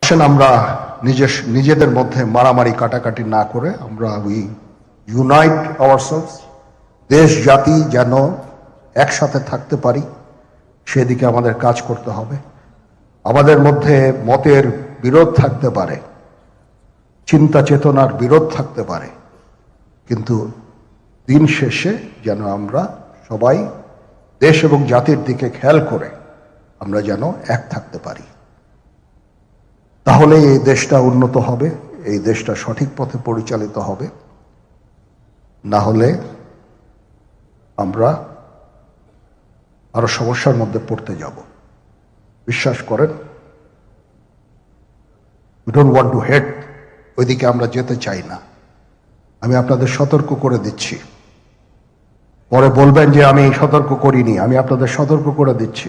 আসেন আমরা নিজের নিজেদের মধ্যে মারামারি কাটাকাটি না করে আমরা উই ইউনাইট আওয়ারসেলস দেশ, জাতি যেন একসাথে থাকতে পারি, সেদিকে আমাদের কাজ করতে হবে। আমাদের মধ্যে মতের বিরোধ থাকতে পারে, চিন্তা চেতনার বিরোধ থাকতে পারে, কিন্তু দিন শেষে যেন আমরা সবাই দেশ এবং জাতির দিকে খেয়াল করে আমরা যেন এক থাকতে পারি। তাহলে এই দেশটা উন্নত হবে, এই দেশটা সঠিক পথে পরিচালিত হবে। না হলে আমরা আরও সমস্যার মধ্যে পড়তে যাব। বিশ্বাস করেন we don't want to head ওইদিকে আমরা যেতে চাই না। আমি আপনাদের সতর্ক করে দিচ্ছি। পরে বলবেন যে আমি সতর্ক করিনি, আমি আপনাদের সতর্ক করে দিচ্ছি।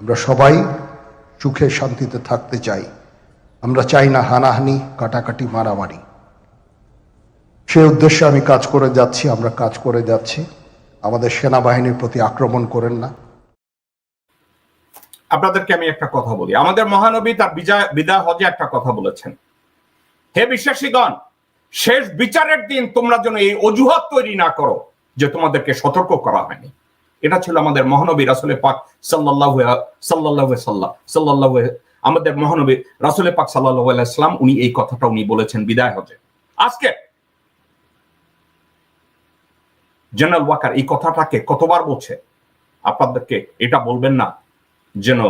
আমরা সবাই সুখে শান্তিতে থাকতে চাই। আমরা চাই না হানাহানি, কাটাকাটি, মারামারি। সেই উদ্দেশ্যে আমি কাজ করে যাচ্ছি, আমরা কাজ করে যাচ্ছি। আমাদের সেনাবাহিনীর প্রতি আক্রমণ করেন না। আপনাদেরকে আমি একটা কথা বলি। আমাদের মহানবী তার বিজয়, বিদায় হজে একটা কথা বলেছেন। হে বিশ্বাসীগণ, শেষ বিচারের দিন তোমরা যেন এই অজুহাত তৈরি না করো যে তোমাদেরকে সতর্ক করা হয়নি। এটা ছিল আমাদের মহানবী রাসুলে পাক সাল্লাহ সাল্লাহ সাল্লাহ সাল্লাহ আমাদের মহানবী রাসুলে পাক সাল্লাহ ইসলাম উনি এই কথাটা উনি বলেছেন, বিদায় হজে আজকে জেনারেল ওয়াকার এই কথাটাকে কতবার বলছে? আপনাদেরকে এটা বলবেন না যেন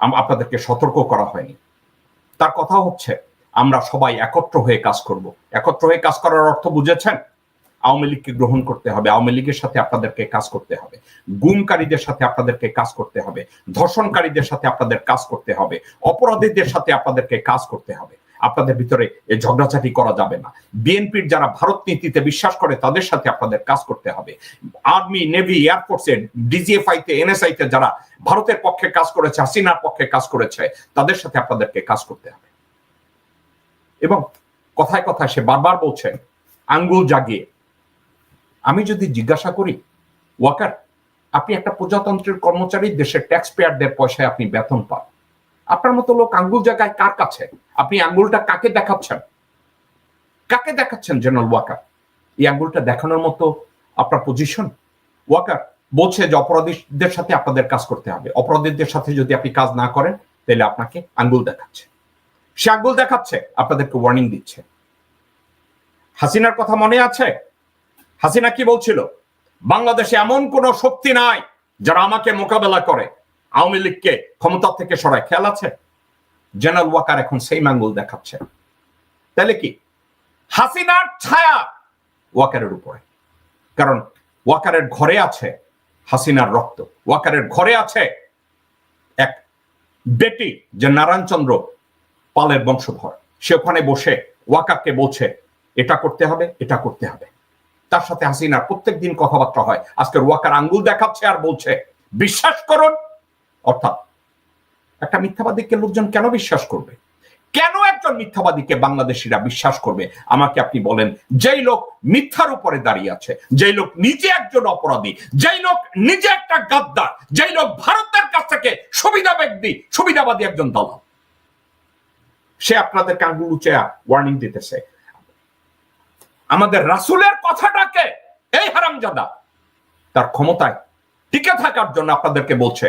আপনাদেরকে সতর্ক করা হয়নি। তার কথা হচ্ছে, আমরা সবাই একত্র হয়ে কাজ করব। একত্র হয়ে কাজ করার অর্থ বুঝেছেন? আওয়ামী লীগকে গ্রহণ করতে হবে, আওয়ামী লীগের সাথে আপনাদেরকে কাজ করতে হবে, গুমকারীদের সাথে আপনাদেরকে কাজ করতে হবে, ধর্ষণকারীদের সাথে আপনাদের কাজ করতে হবে, অপরাধীদের সাথে আপনাদেরকে কাজ করতে হবে। আপনাদের ভিতরে ঝগড়াঝাটি করা যাবে না। বিএনপির যারা ভারত নীতিতে বিশ্বাস করে, তাদের সাথে আপনাদের কাজ করতে হবে। আর্মি, নেভি এয়ারফোর্সে ডিজিএফআই তে এনএসআই তে যারা ভারতের পক্ষে কাজ করেছে, হাসিনার পক্ষে কাজ করেছে, তাদের সাথে আপনাদেরকে কাজ করতে হবে। এবং কথায় কথায় সে বারবার বলছে আঙ্গুল জাগিয়ে আমি যদি জিজ্ঞাসা করি, ওয়াকার, আপনি একটা প্রজাতন্ত্রের কর্মচারী, দেশের ট্যাক্স পেয়ারদের পয়সায় আপনি বেতন পান। আপনার মতো লোক আঙ্গুল জায়গায় কার কাছে? আপনি আঙ্গুলটা কাকে দেখাচ্ছেন? কাকে দেখাচ্ছেন জেনারেল ওয়াকার এই আঙ্গুলটা দেখানোর মতো আপনার পজিশন ওয়াকার, বলছে যে অপরাধীদের সাথে আপনাদের কাজ করতে হবে। অপরাধীদের সাথে যদি আপনি কাজ না করেন, তাহলে আপনাকে আঙ্গুল দেখাচ্ছে। সে আঙ্গুল দেখাচ্ছে, আপনাদেরকে ওয়ার্নিং দিচ্ছে। হাসিনার কথা মনে আছে? হাসিনা কি বলছিল? বাংলাদেশে এমন কোন শক্তি নাই যারা আমাকে মোকাবেলা করে। আওয়ামী লীগকে ক্ষমতা থেকে সরায়। খেয়াল আছে? জেনারেল ওয়াকার এখন সেই আঙ্গুল দেখাচ্ছে। তাহলে কি? হাসিনার ছায়া ওয়াকারের উপরে। কারণ ওয়াকারের ঘরে আছে হাসিনার রক্ত। ওয়াকারের ঘরে আছে এক বেটি যে নারায়ণচন্দ্র পালের বংশধর। সে ওখানে বসে ওয়াকারকে বলছে, এটা করতে হবে, এটা করতে হবে। তার সাথে হাসিনার প্রত্যেক দিন কথাবার্তা হয়। আজকের ওয়াকার আঙ্গুল দেখাচ্ছে আর বলছে, বিশ্বাস করুন। অর্থাৎ একটা মিথ্যাবাদীকে লোকজন কেন বিশ্বাস করবে? কেন একজন মিথ্যাবাদীকে বাংলাদেশিরা বিশ্বাস করবে? আমাকে আপনি বলেন, যেই লোক মিথ্যার উপরে দাঁড়িয়ে আছে, যেই লোক নিজে একজন অপরাধী, যেই লোক নিজে একটা গাদ্দার, যেই লোক ভারতের কাছ থেকে সুবিধা ব্যক্তি, সুবিধাবাদী একজন দালাল। সে আপনাদের কাঙ্গুল উঁচে ওয়ার্নিং দিতেছে। আমাদের রাসুলের কথাটাকে, এই হারামজাদা, তার ক্ষমতায় টিকে থাকার জন্য আপনাদেরকে বলছে।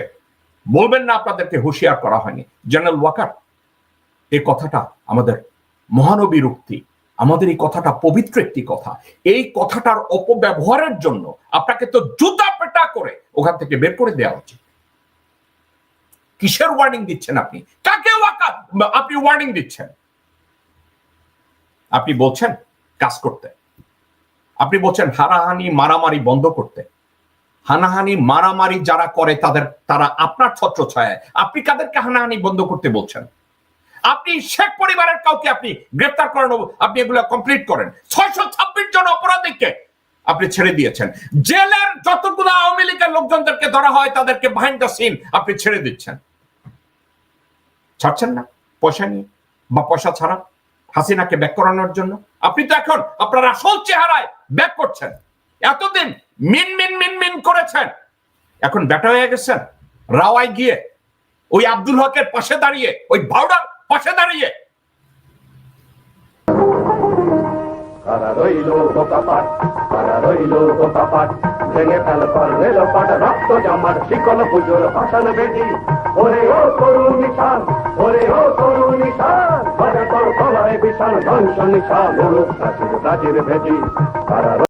বলবেন না, আপনাদেরকে হুঁশিয়ার করা হয়নি। জেনারেল ওয়াকার, এই কথাটা আমাদের মহানবীর উক্তি আমাদের এই কথাটা পবিত্র একটি কথা। এই কথাটার অপব্যবহারের জন্য আপনাকে তো জুতা পেটা করে ওখান থেকে বের করে দেওয়া উচিত। কিসের ওয়ার্নিং দিচ্ছেন আপনি? কাকে আপনি ওয়ার্নিং দিচ্ছেন। আপনি বলছেন, কাজ করতে। আপনি বলছেন হানাহানি, মারামারি বন্ধ করতে। হানাহানি, মারামারি যারা করে তাদের, তারা আপনার ছত্র ছায় আপনি কাদেরকে হানাহানি বন্ধ করতে বলছেন? আপনি শেখ পরিবারের কাউকে আপনি গ্রেফতার করেন, আপনি এগুলো কমপ্লিট করেন। ছয়শো ছাব্বিশ জন অপরাধীকে আপনি ছেড়ে দিয়েছেন। জেলের যতগুলো আওয়ামী লীগের লোকজনদেরকে ধরা হয়, তাদেরকে বিহাইন্ড দ্য সিন আপনি ছেড়ে দিচ্ছেন। ছাড়ছেন না? পয়সা নিয়ে বা পয়সা ছাড়া? হাসিনাকে ব্যাক করানোর জন্য? আপনি তো এখন আপনার আসল চেহারায় ব্যাক করছেন। এতদিন মিন মিন মিন মিন করেছেন। এখন ব্যাটা হয়ে গেছেন রাওয়ায় গিয়ে ওই আব্দুল হকের পাশে দাঁড়িয়ে, ওই ভাওড়ার পাশে দাঁড়িয়ে। রক্ত বিশাল ধ্বংস নিশান প্রাচীর প্রাচীর কারা